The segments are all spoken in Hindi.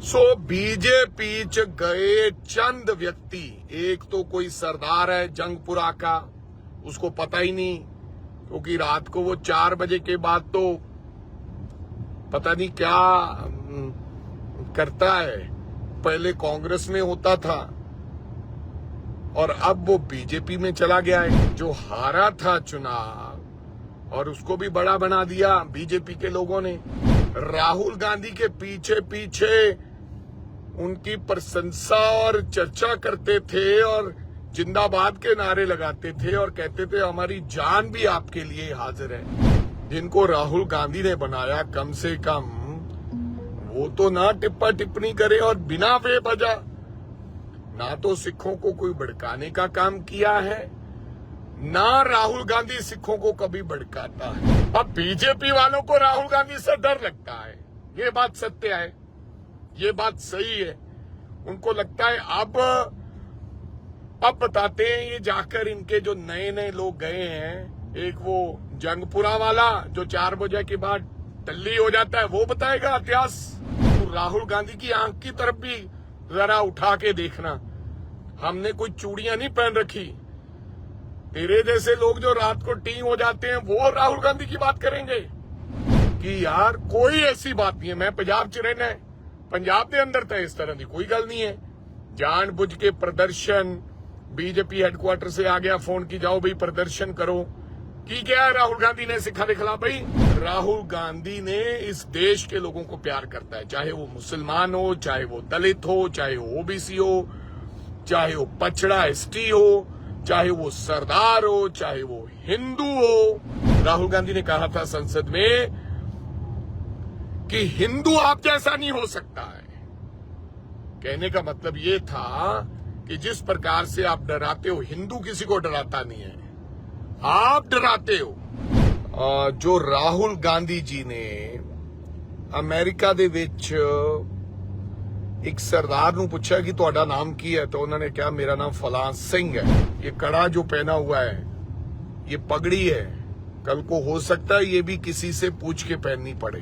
सो बीजेपी च गए चंद व्यक्ति। एक तो कोई सरदार है जंगपुरा का, उसको पता ही नहीं, क्योंकि तो रात को वो चार बजे के बाद तो पता नहीं क्या करता है। पहले कांग्रेस में होता था, और अब वो बीजेपी में चला गया है, जो हारा था चुनाव, और उसको भी बड़ा बना दिया बीजेपी के लोगों ने। राहुल गांधी के पीछे पीछे उनकी प्रशंसा और चर्चा करते थे और जिंदाबाद के नारे लगाते थे और कहते थे, हमारी जान भी आपके लिए हाजिर है। जिनको राहुल गांधी ने बनाया कम से कम, वो तो ना टिप्पा टिप्पणी करे और बिना बेवजह ना तो सिखों को कोई भड़काने का काम किया है, ना राहुल गांधी सिखों को कभी भड़काता है। अब बीजेपी वालों को राहुल गांधी से डर लगता है। ये बात सत्य है। ये बात सही है। उनको लगता है अब अब बताते हैं ये जाकर इनके जो नए नए लोग गए हैं, एक वो जंगपुरा वाला जो चार बजे के बाद टल्ली हो जाता है, वो बताएगा इतिहास। तो राहुल गांधी की आँख की तरफ़ भी जरा उठा के देखना। हमने कोई चूड़ियाँ नहीं पहन रखी। तेरे जैसे लोग जो रात को टी हो जाते हैं, वो राहुल गांधी की बात करेंगे। कि यार कोई ऐसी बात नहीं है, मैं पंजाब च रहना है। पंजाब के अंदर तो इस तरह की कोई गल नहीं है। जानबूझ के प्रदर्शन, बीजेपी हेडक्वार्टर से आ गया, फ़ोन की जाओ भाई, प्रदर्शन करो। की क्या राहुल गांधी ने सिखा के खिलाफ भाई? राहुल गांधी ने इस देश के लोगों को प्यार करता है, चाहे वो मुसलमान हो, चाहे वो दलित हो, चाहे वो ओबीसी हो, चाहे वो पछड़ा एसटी हो, चाहे वो सरदार हो, चाहे वो हिंदू हो। राहुल गांधी ने कहा था संसद में कि हिंदू आप जैसा नहीं हो सकता है कहने का मतलब ये था कि जिस प्रकार से आप डराते हो हिंदू किसी को डराता नहीं है आप डराते हो ਅਹ ਜੋ ਰਾਹੁਲ ਗਾਂਧੀ ਜੀ ਨੇ ਅਮਰੀਕਾ ਦੇ ਵਿੱਚ ਇੱਕ ਸਰਦਾਰ ਨੂੰ ਪੁੱਛਿਆ ਕਿ ਤੁਹਾਡਾ ਨਾਮ ਕੀ ਹੈ ਤਾਂ ਉਹਨਾਂ ਨੇ ਕਿਹਾ ਮੇਰਾ ਨਾਮ ਫਲਾਂ ਸਿੰਘ है ये कड़ा जो पहना हुआ है ये पगड़ी है कल को हो सकता है ये भी किसी से पूछ के पहननी पड़े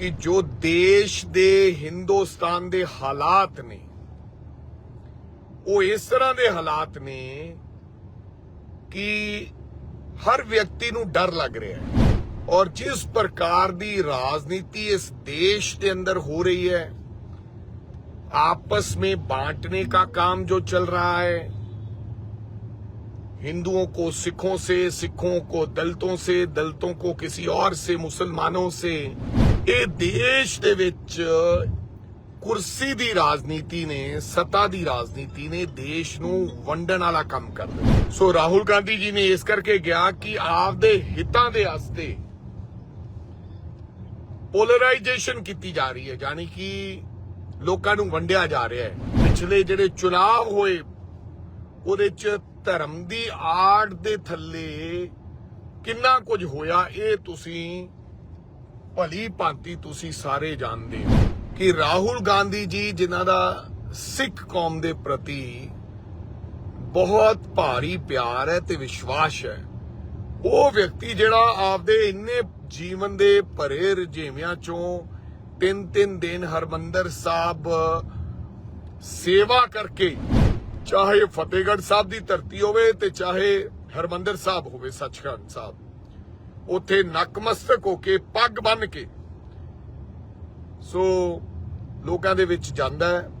कि जो देश ਦੇ ਹਿੰਦੁਸਤਾਨ ਦੇ ਹਾਲਾਤ ਨੇ ਉਹ ਇਸ ਤਰ੍ਹਾਂ ਦੇ ਹਾਲਾਤ ਨੇ ਕਿ ਹਰ ਵਿਅਕਤੀ ਨੂੰ ਡਰ ਲੱਗ ਰਿਹਾ ਹੈ ਔਰ ਜਿਸ ਪ੍ਰਕਾਰ ਦੀ ਰਾਜਨੀਤੀ ਇਸ ਦੇਸ਼ ਦੇ ਅੰਦਰ ਹੋ ਰਹੀ है आपस में बांटने का काम जो चल रहा है हिंदुओं को सिखों से सिखों को दलितों से दलितों को किसी और से मुसलमानों से ਇਹ ਦੇਸ਼ ਦੇ ਵਿੱਚ ਕੁਰਸੀ ਦੀ ਰਾਜਨੀਤੀ ਨੇ, ਸੱਤਾ ਦੀ ਰਾਜਨੀਤੀ ਨੇ ਦੇਸ਼ ਨੂੰ ਵੰਡਣ ਵਾਲਾ ਕੰਮ ਕਰ ਦਿੱਤਾ ਸੋ ਰਾਹੁਲ ਗਾਂਧੀ ਜੀ ਨੇ ਇਸ ਕਰਕੇ ਗਿਆ ਕਿ ਆਪਦੇ ਹਿੱਤਾਂ ਦੇ ਵਾਸਤੇ ਪੋਲਰਾਈਜੇਸ਼ਨ ਕੀਤੀ ਜਾ ਰਹੀ ਹੈ, ਯਾਨੀ ਕਿ ਲੋਕਾਂ ਨੂੰ ਵੰਡਿਆ ਜਾ ਰਿਹਾ ਹੈ। ਪਿਛਲੇ ਜਿਹੜੇ ਚੁਣਾਵ ਹੋਏ, ਉਹਦੇ ਚ ਧਰਮ ਦੀ ਆੜ ਦੇ ਥੱਲੇ ਕਿੰਨਾ ਕੁਝ ਹੋਇਆ, ਇਹ ਤੁਸੀਂ ਭਲੀ ਭਾਂਤੀ ਤੁਸੀਂ ਸਾਰੇ ਜਾਣਦੇ ਹੋ ਕਿ ਰਾਹੁਲ ਗਾਂਧੀ ਜੀ, ਜਿਨ੍ਹਾਂ ਦਾ ਸਿੱਖ ਕੌਮ ਦੇ ਪ੍ਰਤੀ ਬਹੁਤ ਭਾਰੀ ਪਿਆਰ ਹੈ ਤੇ ਵਿਸ਼ਵਾਸ ਹੈ, ਉਹ ਵਿਅਕਤੀ ਜਿਹੜਾ ਆਪਦੇ ਇੰਨੇ ਜੀਵਨ ਦੇ ਭਰੇ ਰਜੇਵਿਆਂ ਚੋਂ ਤਿੰਨ ਤਿੰਨ ਦਿਨ ਹਰਮੰਦਰ ਸਾਹਿਬ ਸੇਵਾ ਕਰਕੇ, ਚਾਹੇ ਫਤਿਹਗੜ੍ਹ ਸਾਹਿਬ ਦੀ ਧਰਤੀ ਹੋਵੇ ਤੇ ਚਾਹੇ ਹਰਮੰਦਰ ਸਾਹਿਬ ਹੋਵੇ, ਸੱਚਖੰਡ ਸਾਹਿਬ। ਉੱਥੇ ਨਕਮਸਤਕ ਹੋ ਕੇ ਪੱਗ ਬੰਨ ਕੇ। ਸੋ ਲੋਕਾਂ ਦੇ ਵਿੱਚ ਜਾਂਦਾ ਹੈ।